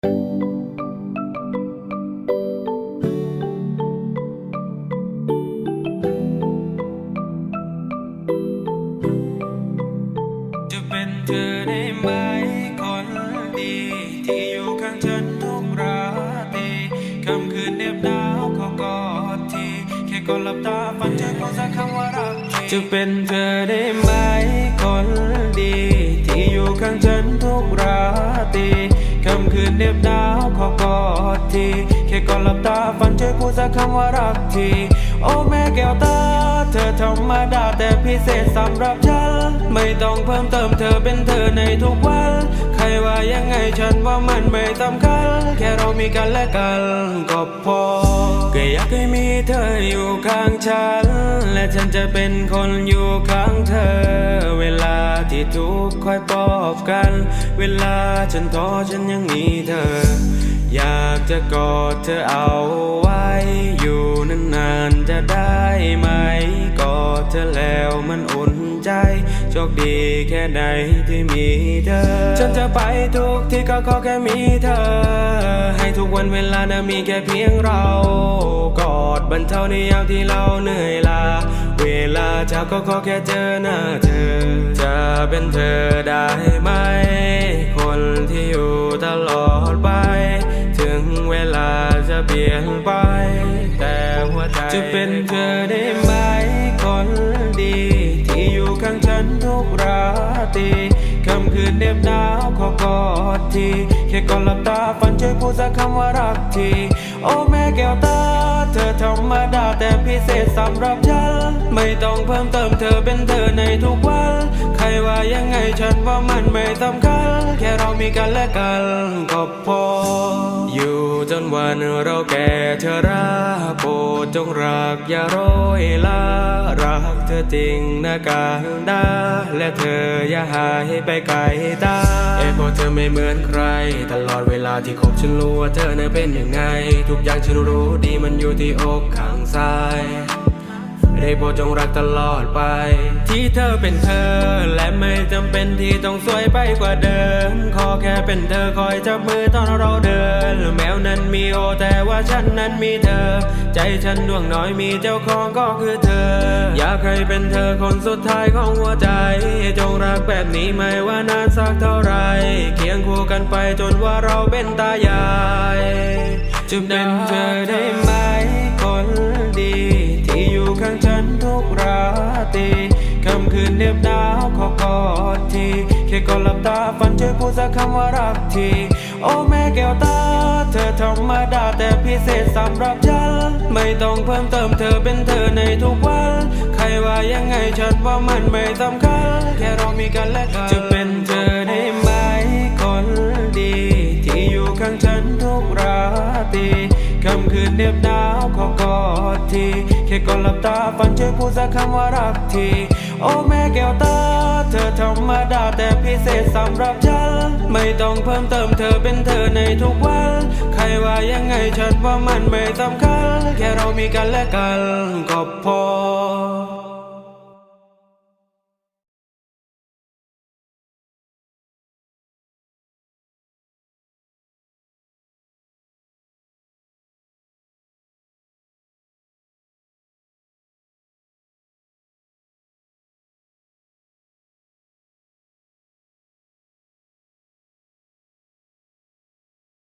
จะเป็นเธอได้ไหมคนดี ที่อยู่ข้างฉันทุกราตรีค่ำคืนเหน็บหนาวขอกอดทีแค่ก่อนหลับตาฝันเจอคงสักคำว่ารักทีจะเป็นเธอได้ไหมคนดี ที่อยู่ข้างฉันทุกราตรี คืนเหน็บหนาวขอกอดทีแค่ก่อนหลับตาฝันเจอพูดสักคำว่ารักที โอ้แม่แก้วตา เธอธรรมดาแต่พิเศษสำหรับฉัน ไม่ต้องเพิ่มเติมเธอเป็นเธอในทุกวัน ใครว่ายังไงฉันว่ามันไม่สำคัญ แค่เรามีกันและกันก็พอก็อยากให้มีเธออยู่ข้างฉัน และฉันจะเป็นคนอยู่ข้างเธอ เวลาที่ทุกข์คอยปลอบกัน เวลาฉันท้อฉันยังมีเธอ อยากจะกอดเธอเอาไว้อยู่ นานจะได้ไหมกอดเธอแล้วมันอุ่นใจโชคดีแค่ไหนที่มีเธอ ฉันจะไปทุกที่ก็ขอแค่มีเธอ ให้ทุกวันเวลานะมีแค่เพียงเรา กอดบรรเทาในยามที่เราเหนื่อยลาเวลาเช้าก็ขอแค่เจอหน้าเธอ จะเป็นเธอได้ไหม คนที่อยู่ตลอดไป ถึงเวลาจะเปลี่ยนไป จะเป็นเธอได้ไหมคนดี ที่อยู่ข้างฉันทุกราตรีค่ำคืนเหน็บหนาวขอกอดทีแค่ก่อนหลับตาฝันช่วยพูดสักคำว่ารักที โอ้แม่แก้วตา เธอธรรมดาแต่พิเศษสำหรับฉัน ไม่ต้องเพิ่มเติมเธอเป็นเธอในทุกวัน ใครว่ายังไงฉันว่ามันไม่สำคัญ แค่เรามีกันและกันก็พอ วันเราแก่เธอรักโปรดจงรักอย่าโรยลารักเธอจริงนะการดาและเธออย่าหายไปไกลตาเอ้เพราะเธอไม่เหมือนใคร ตลอดเวลาที่คบฉันรู้ว่าเธอเน่ะเป็นยังไง ทุกอย่างฉันรู้ดีมันอยู่ที่อกข้างซ้าย ได้โปรดจงรักตลอดไป ที่เธอเป็นเธอ และไม่จำเป็นที่ต้องสวยไปกว่าเดิม ขอแค่เป็นเธอคอยจับมือตอนเราเดิน แมวนั้นมีโอแต่ว่าฉันนั้นมีเธอ ใจฉันดวงน้อยมีเจ้าของก็คือเธอ อยากให้เป็นเธอคนสุดท้ายของหัวใจ จงรักแบบนี้ไม่ว่านานสักเท่าไหรเคียงคู่กันไปจนว่าเราเป็นตายายจะเป็นเธอได้ไหม คืนเหน็บหนาวขอกอดทีแค่ก่อนหลับตาฝันช่วยพูดสักคำว่ารักทีโอ้แม่แก้วตา เธอธรรมดาแต่พิเศษสำหรับฉัน ไม่ต้องเพิ่มเติมเธอเป็นเธอในทุกวัน ใครว่ายังไงฉันว่ามันไม่สำคัญ แค่เรามีกันและกันจะเป็นเธอได้ไหมคนดี ที่อยู่ข้างฉันทุกราตรีคำคืนเหน็บหนาวขอกอดทีแค่ก่อนหลับตาฝันช่วยพูดสักคำว่ารักที โอ้แม่แก้วตา เธอธรรมดาแต่พิเศษสำหรับฉัน ไม่ต้องเพิ่มเติมเธอเป็นเธอในทุกวัน ใครว่ายังไงฉันว่ามันไม่สำคัญ แค่เรามีกันและกันก็พอ